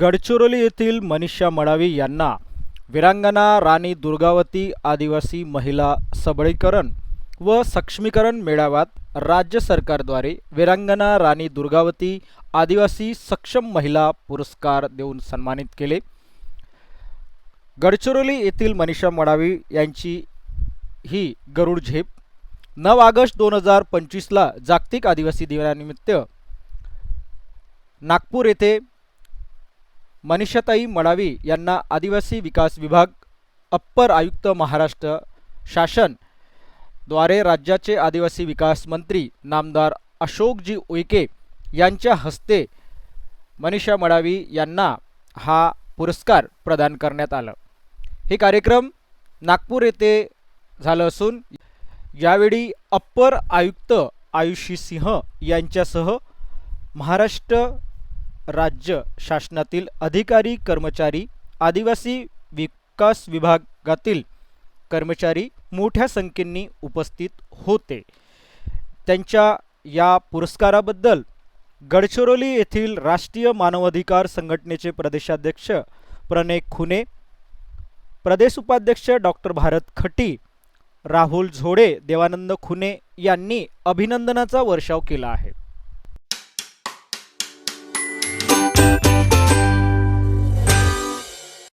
गडचिरोली येथील मनीषा मडावी यांना विरांगणा राणी दुर्गावती आदिवासी महिला सबळीकरण व सक्षमीकरण मेळाव्यात राज्य सरकारद्वारे विरांगणा राणी दुर्गावती आदिवासी सक्षम महिला पुरस्कार देऊन सन्मानित केले. गडचिरोली येथील मनीषा मडावी यांची ही गरुड झेप. नऊ ऑगस्ट दोन हजार पंचवीसला जागतिक आदिवासी दिनानिमित्त नागपूर येथे मनीषाताई मडावी यांना आदिवासी विकास विभाग अप्पर आयुक्त महाराष्ट्र शासनद्वारे राज्याचे आदिवासी विकास मंत्री नामदार अशोकजी उईके यांच्या हस्ते मनीषा मडावी यांना हा पुरस्कार प्रदान करण्यात आला. हे कार्यक्रम नागपूर येथे झालं असून यावेळी अप्पर आयुक्त आयुषी सिंह यांच्यासह महाराष्ट्र राज्य शासनातील अधिकारी कर्मचारी आदिवासी विकास विभागातील कर्मचारी मोठ्या संख्येने उपस्थित होते. त्यांच्या या पुरस्काराबद्दल गडचिरोली येथील राष्ट्रीय मानवाधिकार संघटनेचे प्रदेशाध्यक्ष प्रणय खुने प्रदेश उपाध्यक्ष डॉक्टर भारत खटी राहुल झोडे देवानंद खुने यांनी अभिनंदनाचा वर्षाव केला आहे.